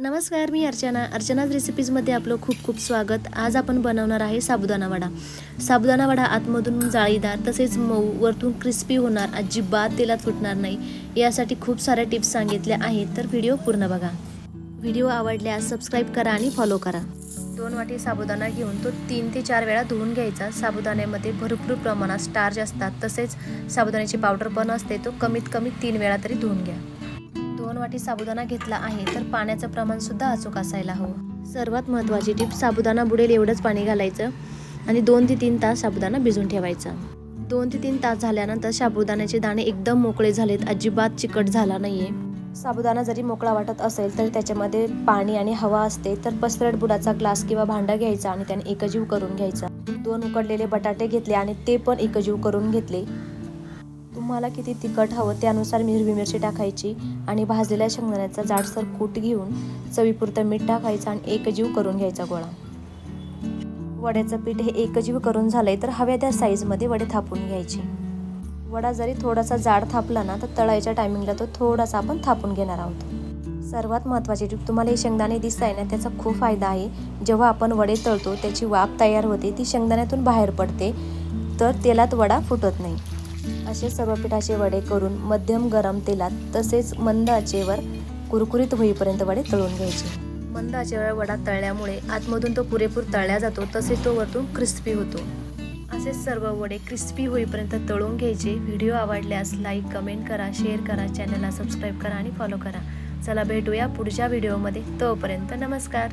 नमस्कार मी अर्चना. अर्चनाज रेसिपीजमध्ये आपलं खूप खूप स्वागत. आज आपण बनवणार आहे साबुदाणा वडा. साबुदाणा वडा आतमधून जाळीदार तसेच मऊ वरतून क्रिस्पी होणार अजिबात तेलात फुटणार नाही यासाठी खूप साऱ्या टिप्स सांगितल्या आहेत. तर व्हिडिओ पूर्ण बघा. व्हिडिओ आवडल्यास सबस्क्राईब करा आणि फॉलो करा. दोन वाटी साबुदाणा घेऊन तो तीन ते चार वेळा धुवून घ्यायचा. साबुदाण्यामध्ये भरपूर प्रमाणात स्टार्च असतात. तसेच साबुदाण्याची पावडर पण असते. तो कमीत कमी तीन वेळा तरी धुवून घ्या. दोन वाटी साबुदाणा घेतला आहे तर पाण्याचं प्रमाण सुद्धा अचूक असायला हवं. सर्वात महत्त्वाची टीप साबुदाणा बुडेल एवढंच पाणी घालायचं आणि दोन ते तीन तास साबुदाणा भिजून ठेवायचा. दोन ते तीन तास झाल्यानंतर साबुदाण्याचे दाणे एकदम मोकळे झालेत अजिबात चिकट झाला नाहीये. साबुदाणा जरी मोकळा वाटत असेल तर त्याच्यामध्ये पाणी आणि हवा असते तर पसरट बुडाचा ग्लास किंवा भांडा घ्यायचा आणि त्याने एकजीव करून घ्यायचा. दोन उकडलेले बटाटे घेतले आणि ते पण एकजीव करून घेतले. तुम्हाला किती तिखट हवं त्यानुसार हिरवी मिरची टाकायची आणि भाजलेल्या शेंगदाण्याचा जाडसर कूट घेऊन चवीपुरतं मीठ टाकायचं आणि एकजीव करून घ्यायचा गोळा. वड्याचं पीठ हे एकजीव करून झालंय तर हव्या त्या साईजमध्ये वडे थापून घ्यायचे. वडा जरी थोडासा जाड थापला ना तर तळायच्या टायमिंगला तो थोडासा आपण थापून घेणार आहोत. सर्वात महत्त्वाची टीप तुम्हाला हे शेंगदाणे दिसत आहे ना त्याचा खूप फायदा आहे. जेव्हा आपण वडे तळतो त्याची वाफ तयार होते ती शेंगदाण्यातून बाहेर पडते तर तेलात वडा फुटत नाही. असे सर्व पिठाचे वडे करून मध्यम गरम तेलात तसेच मंद आचेवर कुरकुरीत होईपर्यंत वडे तळून घ्यायचे. मंद आचेवर वडा तळल्यामुळे आतमधून तो पुरेपूर तळला जातो तसेच तो वरतून क्रिस्पी होतो. असेच सर्व वडे क्रिस्पी होईपर्यंत तळून घ्यायचे. व्हिडिओ आवडल्यास लाईक कमेंट करा शेअर करा चॅनलला सबस्क्राईब करा आणि फॉलो करा. चला भेटूया पुढच्या व्हिडिओमध्ये. तोपर्यंत नमस्कार.